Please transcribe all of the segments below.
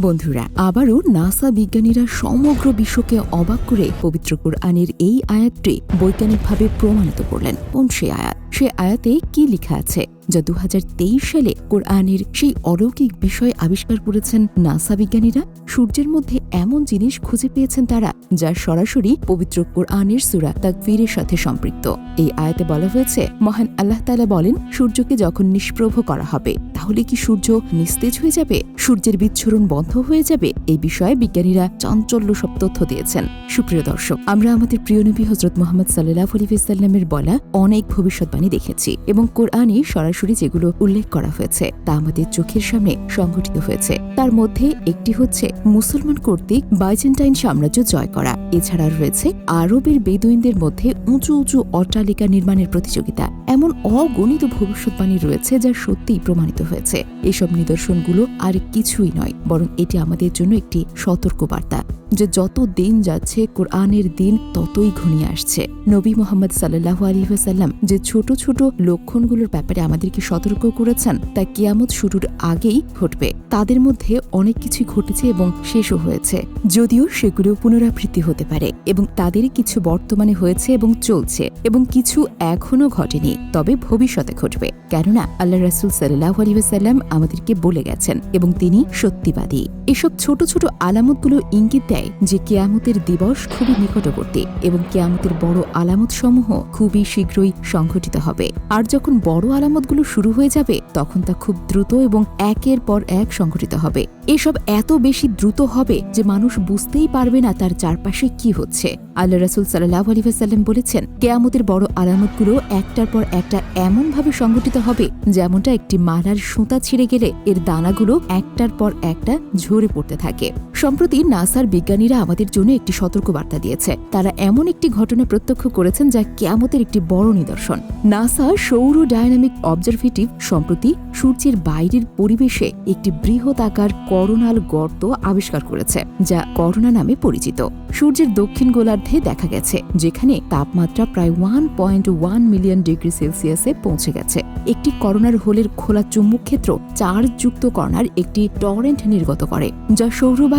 বন্ধুরা, আবারও নাসা বিজ্ঞানীরা সমগ্র বিশ্বকে অবাক করে পবিত্র কোরআনের এই আয়াতটি বৈজ্ঞানিকভাবে প্রমাণিত করলেন। কোন সে আয়াত? সে আয়াতে কি লেখা আছে? যা দু হাজার তেইশ সালে কোরআনের সেই অলৌকিক বিষয় আবিষ্কার করেছেন নাসা বিজ্ঞানীরা। সূর্যের মধ্যে এমন জিনিস খুঁজে পেয়েছেন তারা যা সরাসরি পবিত্র কোরআনের সুরা তাকবীরের সাথে সম্পৃক্ত। এই আয়াতে বলা হয়েছে, মহান আল্লাহ তালা বলেন, সূর্যকে যখন নিষ্প্রভ করা হবে, তাহলে কি সূর্য নিস্তেজ হয়ে যাবে? সূর্যের বিচ্ছুরণ বন্ধ হয়ে যাবে? এই বিষয়ে বিজ্ঞানীরা চাঞ্চল্য সব তথ্য দিয়েছেন। সুপ্রিয় দর্শক, আমরা আমাদের প্রিয় নবী হজরত মোহাম্মদ সাল্লাহ আলিফিসাল্লামের বলা অনেক ভবিষ্যৎবাণী দেখেছি এবং কোরআনে সরাসরি যেগুলো উল্লেখ করা হয়েছে, তা আমাদের চোখের সামনে সংঘটিত হয়েছে। তার মধ্যে একটি হচ্ছে মুসলমান কর্তৃক বাইজেন্টাইন সাম্রাজ্য জয় করা। এছাড়া রয়েছে আরবের বেদুইনদের মধ্যে উঁচু উঁচু অট্টালিকা নির্মাণের প্রতিযোগিতা। এমন অগণিত ভবিষ্যৎবাণী রয়েছে যা সত্যিই প্রমাণিত হয়েছে। এসব নিদর্শনগুলো আর কিছুই নয়, বরং এটি আমাদের জন্য একটি সতর্কবার্তা। যে যত দিন যাচ্ছে, কোরআনের দিন ততই ঘনিয়ে আসছে। নবী মোহাম্মদ সাল্লাহ আলহিহাসাল্লাম যে ছোট ছোট লক্ষণগুলোর ব্যাপারে আমাদেরকে সতর্ক করেছেন, তা কিয়ামত শুরুর আগেই ঘটবে। তাদের মধ্যে অনেক কিছুই ঘটেছে এবং শেষও হয়েছে। যদিও সেগুলো পুনরাবৃত্তি হতে পারে এবং তাদের কিছু বর্তমানে হয়েছে এবং চলছে এবং কিছু এখনও ঘটেনি, তবে ভবিষ্যতে ঘটবে। কেননা আল্লাহ রাসুল সাল্লাহ আলহিহাসাল্লাম আমাদেরকে বলে গেছেন এবং তিনি সত্যিবাদী। এসব ছোট ছোট আলামতগুলো ইঙ্গিত দেয় যে কেয়ামতের দিবস খুবই নিকটবর্তী এবং কেয়ামতের বড় আলামত সমূহ খুবই শীঘ্রই সংঘটিত হবে। আর যখন বড় আলামতগুলো শুরু হয়ে যাবে, তখন তা খুব দ্রুত এবং একের পর এক সংঘটিত হবে। এসব এত বেশি দ্রুত হবে যে মানুষ বুঝতেই পারবে না তার চারপাশে কি হচ্ছে। আল্লাহ রাসুল সাল্লাহ আলিফাসাল্লাম বলেছেন, কেয়ামতের বড় আলামতগুলো একটার পর একটা এমনভাবে সংঘটিত হবে যেমনটা একটি মালার সুতা ছিঁড়ে গেলে এর দানাগুলো একটার পর একটা ঝরে পড়তে থাকে। সম্প্রতি নাসার বিজ্ঞানীরা আমাদের জন্য একটি সতর্কবার্তা দিয়েছে। তারা এমন একটি ঘটনা প্রত্যক্ষ করেছেন যা কেয়ামতের একটি বড় নিদর্শন। নাসা সৌর ডায়নামিক অবজারভেটিভ সম্প্রতি সূর্যের বাইরের পরিবেশে একটি বৃহৎ আকার করোনাল গর্ত আবিষ্কার করেছে, যা করোনা নামে পরিচিত। সূর্যের দক্ষিণ গোলার্ধে দেখা গেছে, যেখানে তাপমাত্রা প্রায় one point one million degree সেলসিয়াসে পৌঁছে গেছে। একটি করোনার হোলের খোলা চুম্বক ক্ষেত্র চার্জযুক্ত কর্নার একটি টরেন্ট নির্গত করে, যা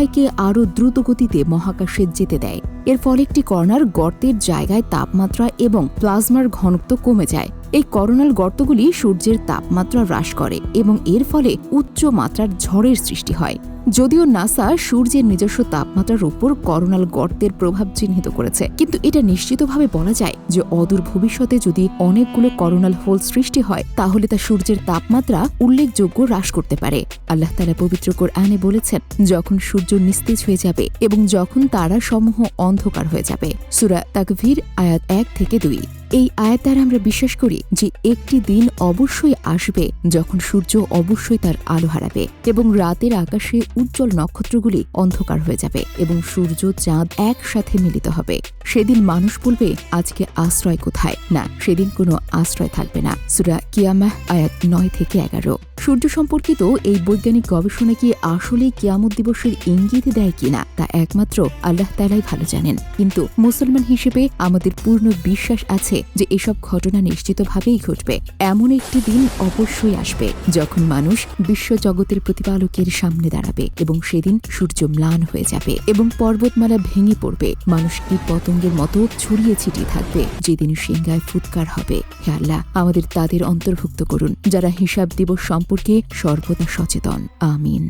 সৌরবায়ুকে আরও দ্রুত গতিতে মহাকাশে যেতে দেয়। এর ফলে একটি কর্নার গর্তের জায়গায় তাপমাত্রা এবং প্লাজমার ঘনত্ব কমে যায়। এই করোনাল গর্তগুলি সূর্যের তাপমাত্রা হ্রাস করে এবং এর ফলে উচ্চ মাত্রার ঝড়ের সৃষ্টি হয়। যদিও নাসা সূর্যের নিজস্ব তাপমাত্রার উপর করোনাল গর্তের প্রভাব চিহ্নিত করেছে। কিন্তু এটা নিশ্চিতভাবে বলা যায় যে অদূর ভবিষ্যতে যদি অনেকগুলো করোনাল হোল সৃষ্টি হয়, তাহলে তা সূর্যের তাপমাত্রা উল্লেখযোগ্য হ্রাস করতে পারে। আল্লাহ তালা পবিত্র আনে বলেছেন, যখন সূর্য নিস্তেজ হয়ে যাবে এবং যখন তারা সমূহ অন্ধকার হয়ে যাবে। সুরা তাকভীর, আয়াত এক থেকে দুই। এই আয়াত দ্বারা আমরা বিশ্বাস করি যে একটি দিন অবশ্যই আসবে যখন সূর্য অবশ্যই তার আলো হারাবে এবং রাতের আকাশে উজ্জ্বল নক্ষত্রগুলি অন্ধকার হয়ে যাবে এবং সূর্য চাঁদ একসাথে মিলিত হবে। সেদিন মানুষ বলবে, আজকে আশ্রয় কোথায়? না, সেদিন কোনো আশ্রয় থাকবে না। সুরা কিয়ামাহ আয়াত নয় থেকে এগারো। সূর্য সম্পর্কিত এই বৈজ্ঞানিক গবেষণা কি আসলেই কিয়ামত দিবসের ইঙ্গিত দেয় কিনা, তা একমাত্র আল্লাহ তালাই ভালো জানেন। কিন্তু মুসলমান হিসেবে আমাদের পূর্ণ বিশ্বাস আছে যে এসব ঘটনা নিশ্চিতভাবেই ঘটবে। এমন একটি দিন অবশ্যই আসবে যখন মানুষ বিশ্বজগতের প্রতিপালকের সামনে দাঁড়াবে এবং সেদিন সূর্য ম্লান হয়ে যাবে এবং পর্বতমালা ভেঙে পড়বে। মানুষ কীট পতঙ্গের মতো ছড়িয়ে ছিটিয়ে থাকবে যেদিন সিংহায় ফুৎকার হবে? হে আল্লাহ, আমাদের তাদের অন্তর্ভুক্ত করুন। যারা হিসাব দিবস সম্পর্কে সর্বদা সচেতন। আমিন।